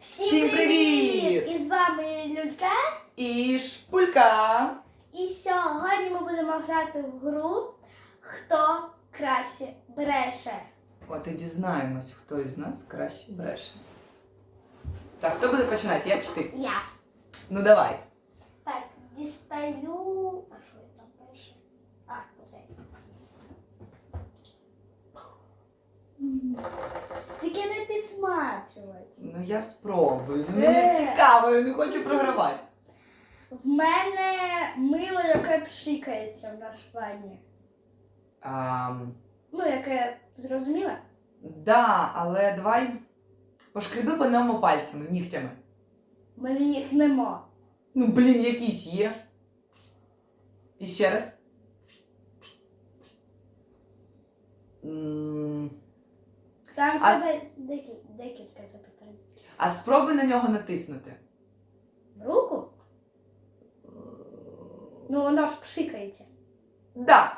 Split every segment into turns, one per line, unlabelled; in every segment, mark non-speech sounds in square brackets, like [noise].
Всім привіт!
І з вами Люлька.
І шпулька.
І сьогодні ми будемо грати в гру Хто краще бреше.
От і дізнаємось, хто із нас краще бреше. Так, хто буде починати? Я чи ти?
Я.
Ну давай.
Так, дістаю. А що я там перше? А, оце. М. Тільки не.
Ну я спробую. Ну
Е.
мені цікаво, я не хочу програвати.
В мене мило, яке пшикається в наш ванні.
А,
Ну, яке зрозуміла?
да, але давай пошкреби по ньому пальцями, нігтями.
В мене їх нема.
Ну, блін, якісь є. І ще раз. М,
Там
А
треба декіль- декілька запитань.
А спробуй на нього натиснути.
В руку? Ну, воно ж пшикається.
Да.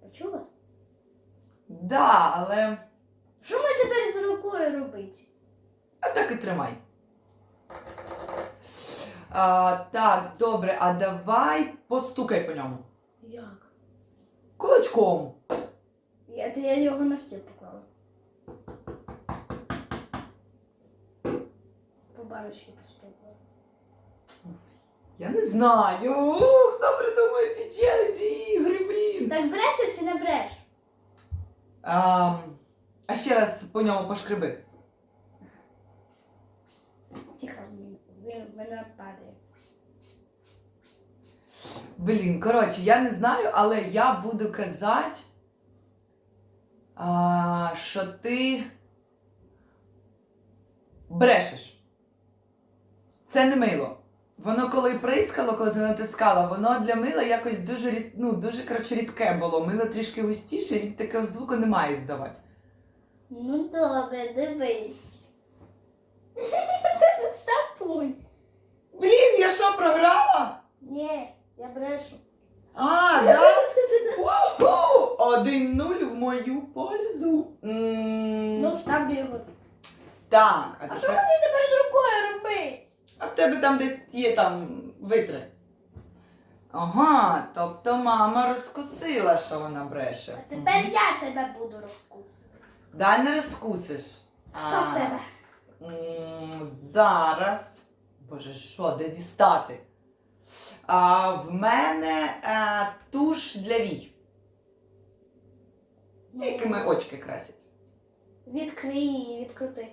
Почула?
Да, але.
Що ми тепер з рукою робити?
А так і тримай. А, так, добре, а давай постукай по ньому.
Як?
Кулачком.
Я, то я його на стіл поклала. По баночці постукала.
Я не знаю. Ух, хто придумує ці челенджі і ігри, блін.
Так бреше чи не бреш?
А, а ще раз по ньому пошкреби.
Тихо, він, він вона падає.
Блін, коротше, я не знаю, але я буду казати, а, що ти брешеш. Це не мило. Воно коли прискало, коли ти натискала, воно для мила якось дуже рід, ну, дуже коротше, рідке було. Мило трішки густіше, і такого звуку не має здавати.
Ну добре, дивись. [laughs]
Блін, я що, програла?
Ні, я брешу.
А, да? Уху! 1-0 в мою пользу. М,
Ну, ставлю його.
Так, а
А що
тепер.
мені тепер з рукою робити?
А в тебе там десь є там витри. Ага, тобто мама розкусила, що вона бреше.
А тепер я тебе буду розкусувати.
Дай не розкусиш.
Що в
А,
тебе?
м, Зараз. Боже, що, де дістати? А, в мене е, туш для вій, якими очки красять.
Відкрий і відкрути.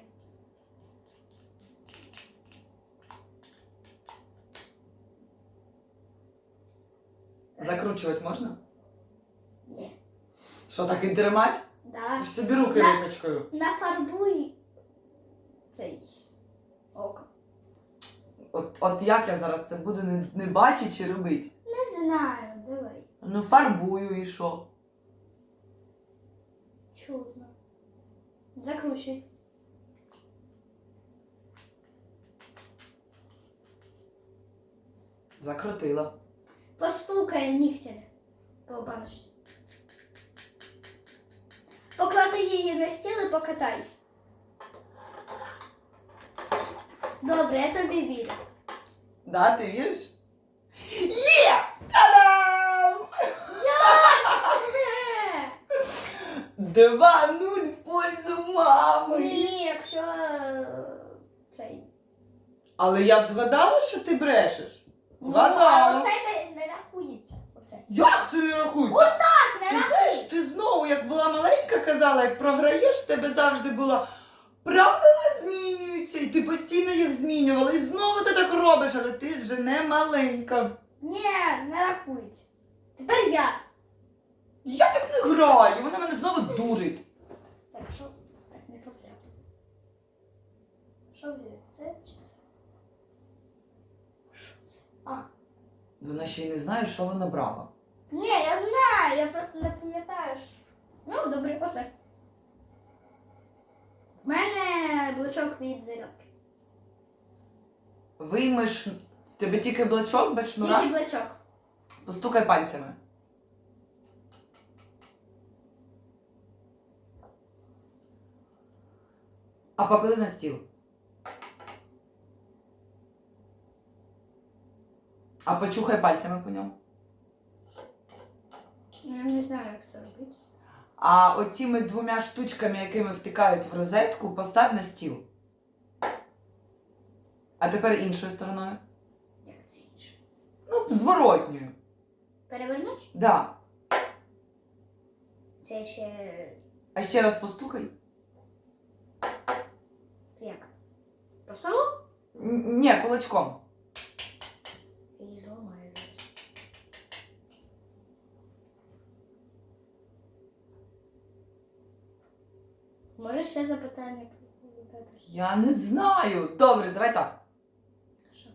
Закручувати можна?
Ні.
Що так і тримати?
Да.
Ти ж собі руки
На-
римочкою.
Нафарбуй цей око.
От, от як я зараз це буду не, не бачити чи робити?
Не знаю, давай.
Ну, фарбую і що?
Чудно. Закручуй.
Закрутила.
Постукай нігтями по баночці. Поклади її на стіл і покатай. Добре, я тобі вірю.
Да, ти віриш? Є! Та-дам! 2-0 в пользу мами.
Ні, якщо е, цей.
Але я вгадала, що ти брешеш.
Ну,
Вгадала.
а не, не рахується. Оце.
Як це не рахуй?
Так, не
Ти
рахується.
знаєш, ти знову, як була маленька, казала, як програєш, в тебе завжди було правила змінюються, і ти постійно їх змінювала. І знову ти так робиш, але ти вже не маленька.
Ні, не рахується. Тепер я.
Я так не граю, вона мене знову дурить.
Так, що? Так, не потрібно. Що взяти? Це чи це? Що це? А.
Вона ще й не знає, що вона брала.
Ні, я знаю, я просто не пам'ятаю. Ну, добре, оце. В мене блочок від зарядки.
Виймеш в тебе тільки блачок без шнура,
Тільки блочок.
постукай пальцями. А поклади на стіл. А почухай пальцями по ньому.
Ну, Я не знаю, як це робити.
А оціми двома штучками, якими втикають в розетку, постав на стіл. А тепер іншою стороною.
Як це інше?
Ну, зворотньою.
Перевернуть?
Да.
Це ще.
А ще раз постукай.
Це як? По столу?
Н- Ні, кулачком.
І зламаю. зараз. Може ще запитання?
Я не знаю. Добре, давай так.
Що?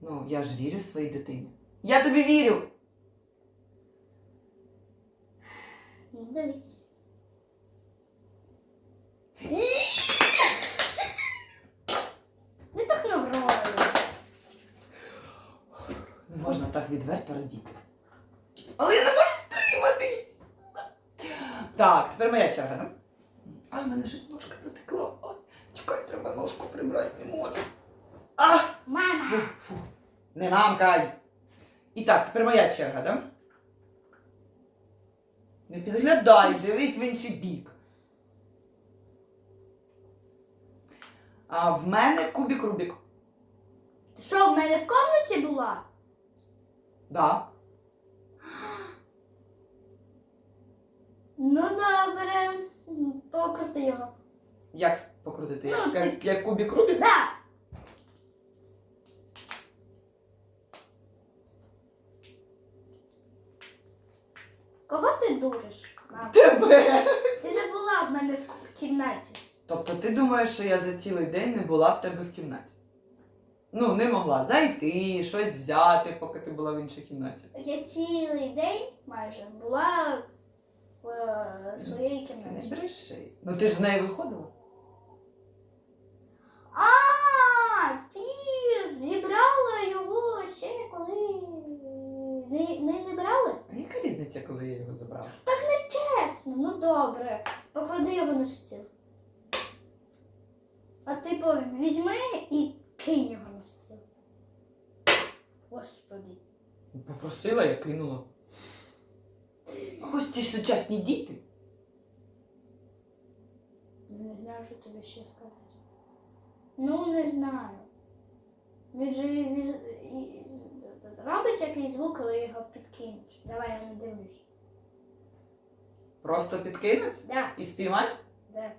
Ну, я ж вірю своїй дитині. Я тобі вірю.
Ну, дивись. Не так награю.
Не можна так відверто радіти. Але я не можу стриматись. Так, тепер моя черга? А, в мене щось ножка затекла. Ой, чекай, треба ножку прибрати, не можу. А!
Мама!
Фу, фу. Не мамкай. І так, тепер моя черга, да? Не підглядай, дивись в інший бік. А в мене кубік Рубік.
Ти що, в мене в комнаті була?
Да.
Ну добре. Його.
Як покрутити?
Ну,
Як,
ти-
як, як кубік Рубік?
Да. Кого ти дуриш? мам?
Тебе!
Ти не була в мене в кімнаті.
Тобто ти думаєш, що я за цілий день не була в тебе в кімнаті? Ну, не могла зайти, щось взяти, поки ти була в іншій кімнаті.
Я цілий день майже була в е, своїй
Не
кімнаті.
бреши. Ну ти ж з неї виходила?
А, ти зібрала його ще коли не- ми не брали?
А яка різниця, коли я його забрала?
Так не Чесно, ну добре. Поклади його на стіл. А типу, візьми і кинь його на стіл. Господи.
Попросила, я кинула. Ось ці сучасні діти.
Не знаю, що тобі ще сказати. Ну, не знаю. Він же віз... і- робить якийсь звук, коли його підкинуть. Давай я не дивлюсь.
Просто підкинуть
Да,
і спіймати?
да.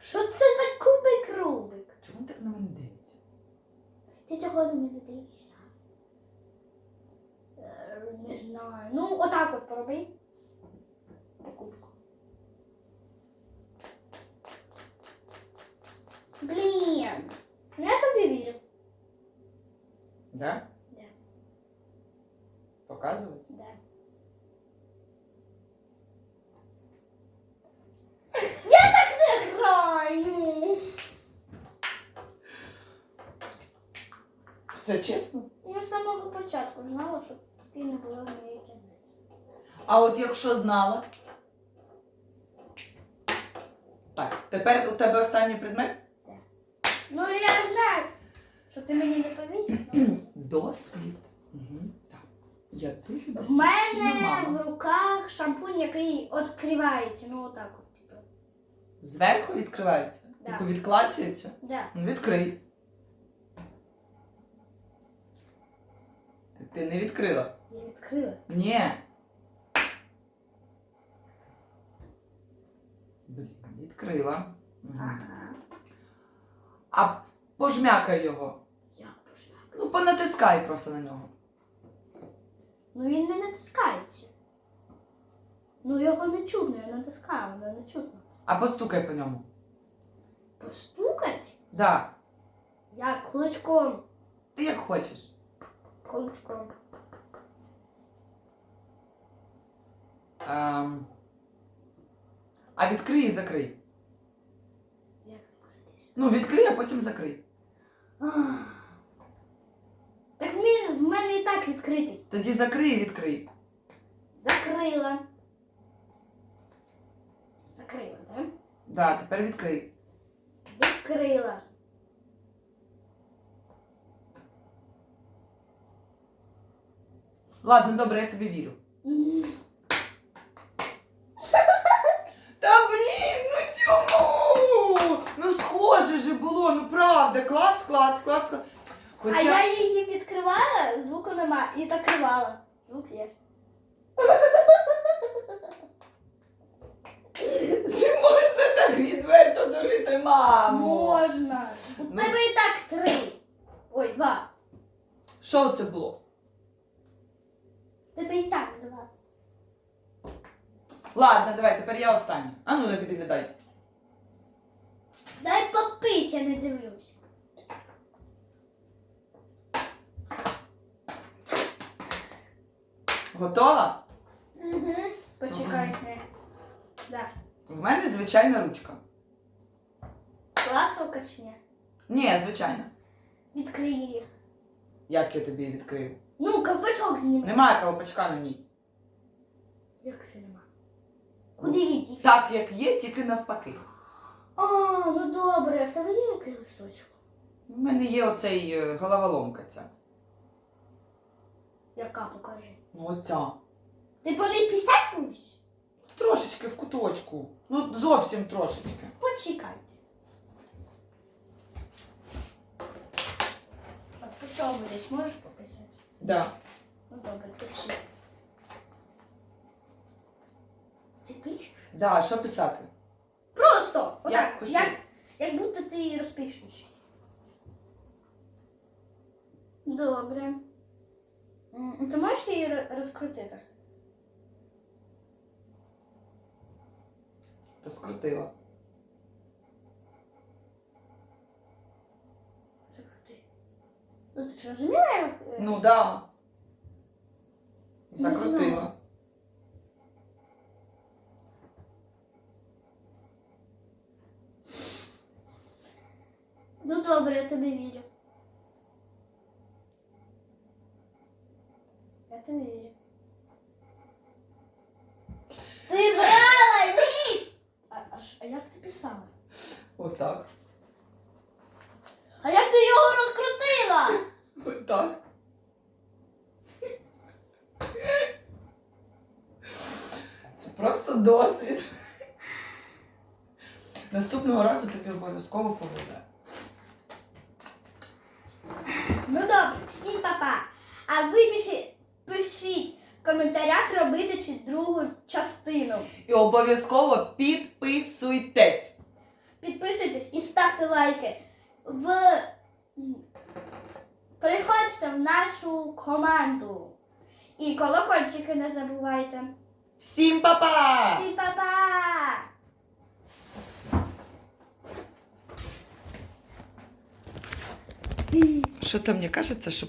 Що це за кубик Рубик?
Чому він так на мене?
Ти чого до мене дивишся? Е, Не знаю. Ну, отак от пороби. По кубку. Блін. Я тобі вірю.
Да?
Да.
Показувати?
Да. Я так не граю.
Все чесно?
Я з самого початку знала, що ти не була в моїй кімнаті.
А от якщо знала. Так, тепер у тебе останній предмет?
Ну я знаю, що ти мені не повірив.
Дослід. Угу. Так. Я дуже
В
досвідчена
мене
мама.
в руках шампунь, який відкривається. Ну отак от, типу.
Зверху відкривається?
Да.
Типу відклацується?
Да.
Ну, відкрий. Ти, не відкрила?
Я відкрила.
Ні. Блін, відкрила.
Ага.
А пожмякай його.
Як пошла?
Ну, понатискай просто на нього.
Ну він не натискається. Ну його не чутно, я натискаю, але не чутно.
А постукай по ньому.
Постукать?
Да.
Як кулачком.
Ти як хочеш.
Колючком.
Ем, А відкрий і закрий.
Як відкритись?
Ну, відкрий, а потім закрий.
Так в мене, в мене і так відкритий.
Тоді закрий і відкрий.
Закрила. Закрила, так?
Да? Да, тепер відкрий.
Відкрила.
Ладно, добре, я тобі вірю. Та блін, ну чому? Ну схоже же було, ну правда. Клац, клац, клац, клац. Хоча...
А я її відкривала, звуку нема, і закривала. Звук є.
Не можна так відверто дурити маму.
Можна. У
Ну.
тебе і так три. Ой, два.
Що це було?
У тебе і так два.
Ладно, давай, тепер я останній. А ну не підглядай.
Дай попить, я не дивлюсь.
Готова?
Угу. Почекай, не. Да.
В мене звичайна ручка.
Клацалка чи ні?
Ні, звичайна.
Відкрий її.
Як я тобі відкрию?
Ну, ковпачок зніми.
Немає колпачка на ній.
Як це нема? Він?
Так, як є, тільки навпаки.
А, ну добре, а в тебе є який листочок?
У мене є оцей е, головоломка ця.
Яка покажи.
Ну оця.
Ти по ній писати будеш?
Трошечки в куточку. Ну, зовсім трошечки.
Почекайте. От по чому десь можеш пописати?
Да.
Ну добре, пиши. Ти пишеш?
Да, що писати?
Просто! Отак.
Як пишу?
Як, як будто ти розпишеш. Добре. М, Ти можеш її ро- розкрутити?
Розкрутила.
Закрути. Ну ти ж розуміла, як? е,
Ну да.
Не
Закрутила.
Ну добре, я тобі вірю. Я тобі вірю. Ти брала ліс! А, а, а як ти писала?
Отак.
А як ти його розкрутила?
Отак. Це просто досвід. Наступного разу тобі обов'язково повезе.
Ну добре, всім папа. А ви пишіть, пишіть в коментарях робити чи другу частину.
І обов'язково підписуйтесь.
Підписуйтесь і ставте лайки. В... Приходьте в нашу команду. І колокольчики не забувайте.
Всім па-па!
Всім па-па!
Що-то мне кажется, що